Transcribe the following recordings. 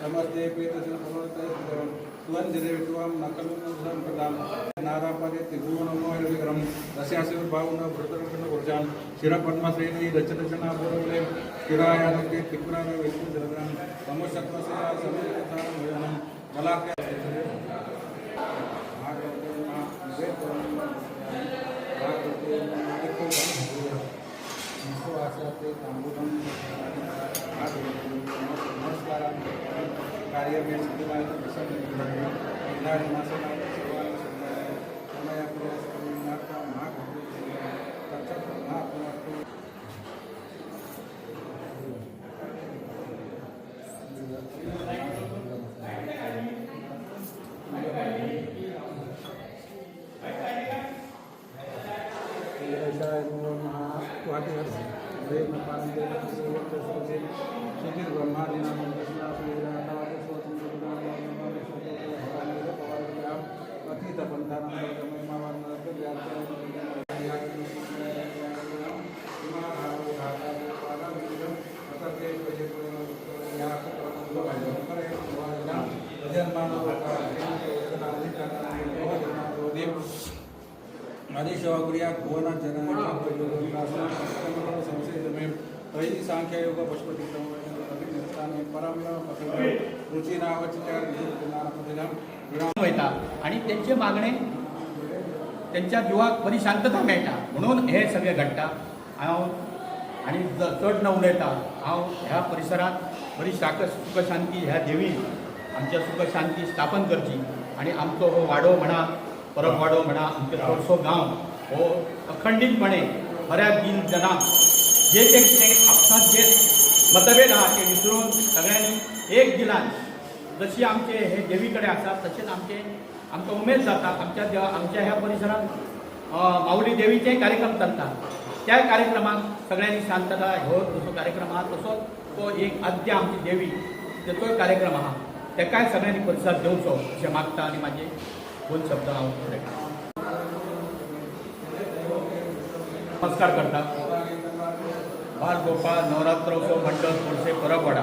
चक्रं प्रयो रोगं परौ द्रव्याद्रवं जलदेवति यशते समस्ते प्रेतस्य समर्तय सुवञ्जने विद्वां न खलु न प्रदां नारापदे त्रिभुवनमोहविग्रहं तस्यास्योद्भावं भृतरकं ऊर्जां शिरपद्मश्रेणी रचरचना पूर्वले शिरायानके त्रिपुराण विष्णुजलग्रहं समसत्वस्य समयकथानं मलाख्य कार्य में आदिशवाकुर्या भुवना जनाय संशयमे तैः सांख्ययोग पशुपति अभिनिष्ठाने परम रुचिरावचित्या विराम वयता आणि त्यांचे मागणे त्यांच्या जिवाक बरी शांतता मेळटा म्हणून हे सगळें घडटा हांव आनी ज- चड न उलयता हांव ह्या परिसरात बरी शाक सुख शांती ह्या देवीन आमच्या सुख शांती स्थापन करची. आणि आमचो हो वाडो म्हणा परब वाडो म्हणा आमचो चडसो गाव हो अखंडितपणे बऱ्या दिन जनांक जे ते आपसात जे मतभेद आहा ते विसरून सगळ्यांनी एक दिलान. जशी आमचे हे देवीकडे आसा तसेच आमचे आमकां उमेद जाता आमच्या देवा आमच्या ह्या परिसरात माऊली देवीचे कार्यक्रम चलतात. त्या कार्यक्रमाक सगळ्यांनी शांतता हो जसो कार्यक्रम आहा तसोच तो एक आद्य आमची देवी तेचोय कार्यक्रम आहा तेकाय सगळ्यांनी प्रतिसाद देवचो अशें मागता आनी म्हाजे दोन शब्द हांव नमस्कार करता. बाल गोपाळ नवरात्रोत्सव मंडळ कोळसे परबवाडा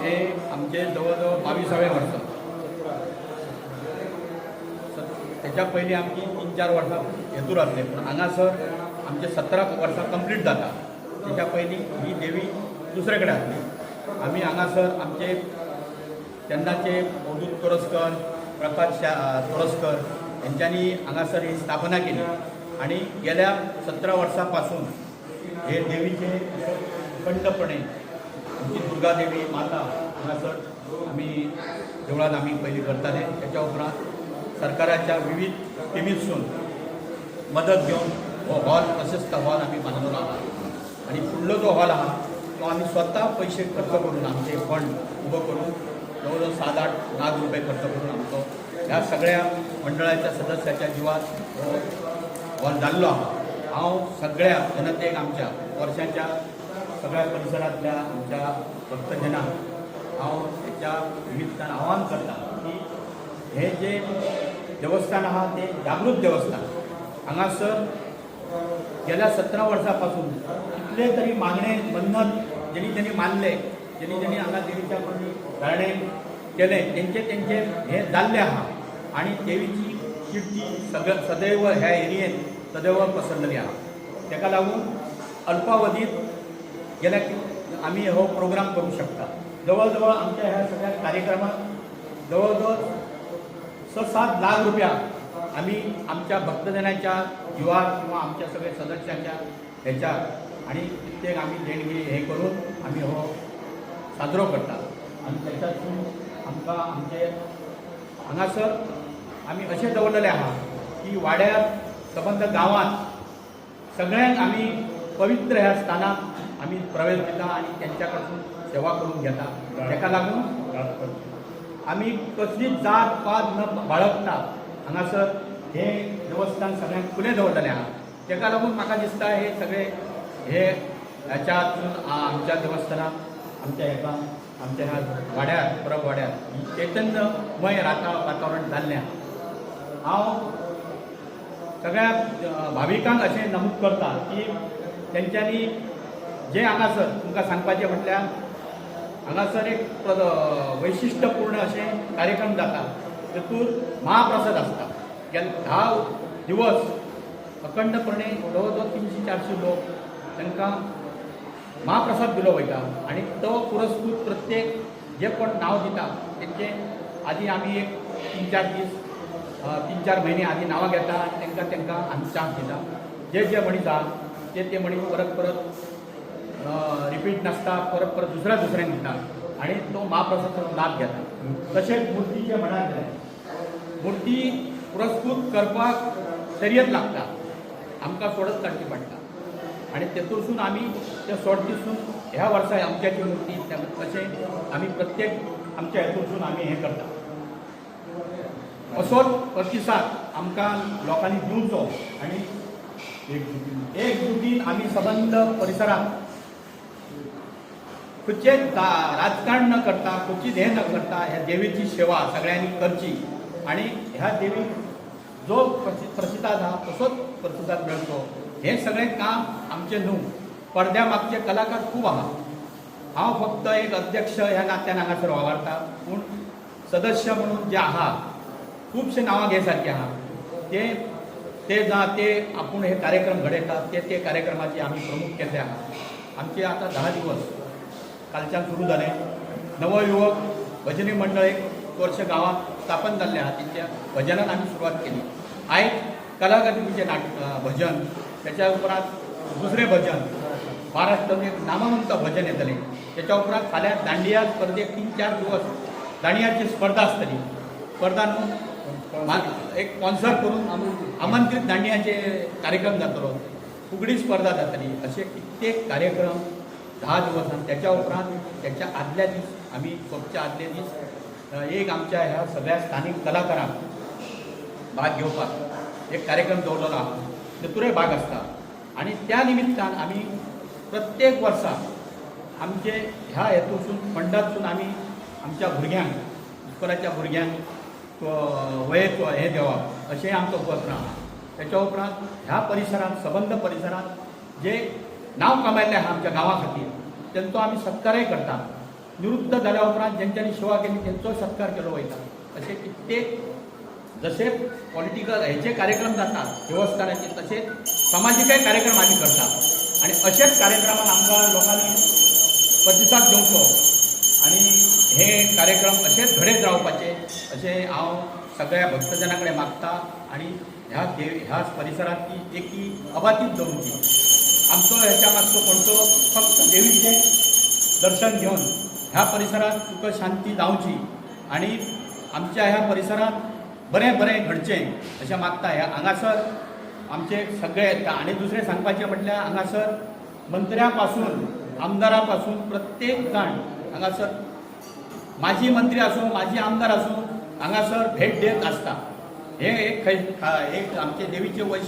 हे आमचे जवळजवळ बावीसावे वर्ष. त्याच्या पयलीं आमची तीन चार वर्सां हेतूर आसले पूण हांगासर आमचे सतरा वर्सां कंप्लीट जाता त्याच्या पयलीं ही देवी दुसरे कडेन आसली आमी हांगासर आमचे तेन्नाचे अवधूत तोरस्कर प्रकाश शा तोरस्कर यांच्यांनी हांगासर ही स्थापना केली. आणि गेल्या सतरा वर्सापासून हे देवीचे अखंडपणे आमची दुर्गा देवी माता हांगासर आम्ही देवळात आमी पयलीं करताले त्याच्या उपरांत सरकाराच्या विविध स्किमीसून मदत घेवन हो हॉल प्रशस्त हॉल आम्ही बांदलो आहा. आणि फुडलो जो हॉल आहा तो आम्ही स्वतः पैसे खर्च करून आमचे फंड उभं करून जवळजवळ सात आठ लाख रुपये खर्च करून आमचो ह्या सगळ्या मंडळाच्या सदस्याच्या जिवात हो जाल्लो आहा हांव सगळ्या जनतेक आमच्या वर्षाच्या सगळ्या परिसरातल्या आमच्या भक्तजनांक हांव त्याच्या निमित्तान आवाहन करता की हे जे देवस्थान आहा ते जागृत देवस्थान. हांगासर गेल्या सतरा वर्सां कितले तरी मागणे बंधन जेणी जेणी मानले जेणी जेणी हांगा देवीच्या कोणी केलें केले तेंचे तेंचे हे जाल्ले आहा आणि देवीची किर्ती सग सदैव ह्या एरियेंत सदैव पसरलेली आहा ताका लागून अल्पावधीत गेल्या आमी आम्ही हो प्रोग्राम करू शकता. जवळजवळ आमच्या ह्या सगळ्या कार्यक्रमात जवळजवळ स सात लाख रुपया आम्ही आमच्या भक्तजनाच्या युवा किंवा आमच्या सगळ्या सदस्यांच्या ह्याच्या आणि कित्येक आम्ही देणगी हे करून आम्ही हो साजरो करता आणि त्याच्यातून आमकां आमचे हांगासर आमी अशें दवरलेले आहा की वाड्यार सबंद गांवांत सगळ्यांक आमी पवित्र ह्या स्थानाक आमी प्रवेश दिता आणि तेंच्या कडसून सेवा करून घेता ताका लागून आमी कसलीच जात पात न बाळगता हांगासर हे देवस्थान सगळ्यांक खुलें दवरलेलें आहा ताका लागून म्हाका दिसता हे सगळे हे ह्याच्यातून आमच्या देवस्थानात आमच्या हेका आमच्या ह्या वाड्यार परब वाड्यार चैतन्यमय राता वातावरण जाल्लें हांव सगळ्या भाविकांक अशें नमूद करता की तेंच्यांनी जे हांगासर तुमकां सांगपाचें म्हटल्यार हांगासर एक प्र- वैशिश्टपूर्ण अशें कार्यक्रम जाता. तेतूंत महाप्रसाद आसता गेले धा दिवस अखंडपणे जवळ जवळ तीनशे चारशे लोक तांकां महाप्रसाद दिलो वयता आनी तो पुरस्कृत प्रत्येक जे कोण नांव दिता तेंचे आदी आमी एक तीन चार दीस तीन चार म्हयने आदी नांवां घेता आनी तांकां तांकां आमी चान्स दिता जे जे मणीस आहा ते ते मणीस परत परत रिपीट नासता परत परत दुसऱ्या दुसऱ्यांक दिता आनी तो महाप्रसादाचो लाभ घेता तशेंच मुर्तीचे जे जाल्यार मुर्ती पुरस्कृत करपाक शर्यत लागता आमकां सोडत काडची पडटा आणि तेतूरसून आमी ते सोडतीसून ह्या वर्सा आमच्याची मुर्ती त्या- तशें आमी प्रत्येक आमच्या हेतूरसून आमी हें करता. असोच प्रतिसाद आमकां लोकांनी दिवचो आनी एक जुटीन आमी सबंद परिसरांत खंयचेच राजकारण न करता खंयचीच हें न करता ह्या देवीची सेवा सगळ्यांनी करची आणि ह्या देवीक जो प्रसिद्ध प्रतिसाद आसा तसोच प्रतिसाद मेळचो हे सगळें काम आमचें न्हू पडद्या मागचे कलाकार खूब आहात. हांव फक्त एक अध्यक्ष ह्या नात्यान हांगासर वावरता. पूण सदस्य म्हणून जे आहा खुबशे नांवां घे सारखे आहा ते ते जा ते आपूण हे कार्यक्रम घडयतात ते ते कार्यक्रमाचे आमी प्रमुख केल्ले आहा आमचे आतां धा दिवस कालच्यान सुरू जालें नवयुवक भजनी मंडळ एक वर्ष गांवांत स्थापन जाल्लें आहा तिच्या भजनात आमी सुरवात केली. आयज कलाकातीचें नाट भजन त्याच्या उपरांत दुसरें भजन. महाराष्ट्रांत एक नामवंत भजन येतलें. त्याच्या उपरांत फाल्यां दांडिया स्पर्धेक तीन चार दिवस. दांडियाची स्पर्धा आसतली स्पर्धा न्हू एक स्पॉन्सर करून आमंत्रीत दांडियाचे कार्यक्रम जातलो. फुगडी स्पर्धा जातली. असे कित्येक कार्यक्रम धा दिवस त्याच्या उपरांत त्याच्या आदल्या दीस आमी कपच्या आदल्या दीस एक आमच्या ह्या सगळ्या स्थानिक कलाकारांक भाग घेवपाक एक कार्यक्रम दवरलेलो आहा तेतूरय भाग आसता आणि त्या निमित्तान आमी प्रत्येक वर्सा आमचे ह्या हेतूसून फंडातसून आमी आमच्या भुरग्यांक इस्कोलाच्या भुरग्यांक अ, वयेक हें देवप अशें आमचो उपक्रम आहा. त्याच्या उपरांत ह्या परिसरांत सबंद परिसरांत जे नांव कमायल्लें आहा आमच्या गांवा खातीर तेंचो आमी सत्कारय करतात. निवृत्त जाल्या उपरांत जेंच्यांनी सेवा केली तेंचो सत्कार केलो वयता अशें कित्येक जसे पॉलिटिकल हेचे कार्यक्रम जातात देवस्थानाचे तसेच सामाजिकही कार्यक्रम आम्ही करतात. आणि असेच कार्यक्रमात आमकां लोकांनी प्रतिसाद घेवचो आणि हे कार्यक्रम असेच घडत रावपाचे अशें हांव सगळ्या भक्तजनां कडेन मागता आणि ह्या देव ह्या परिसरांतली एकी अबाधित दवरची आमचो ह्याच्या मागचो कोणतो फक्त देवीचें दर्शन घेवन ह्या परिसरात सुख शांती जावची आणि आमच्या ह्या परिसरात बरें बरें घडचें अशें मागता ह्या हांगासर आमचे सगळे आनी दुसरें सांगपाचें म्हटल्यार हांगासर मंत्र्या पासून आमदारा पासून प्रत्येक जाण हांगासर माजी मंत्री आसूं माजी आमदार आसूं हांगासर भेट देत आसता हे एक खंय एक आमचे देवीचे वैशिश्ट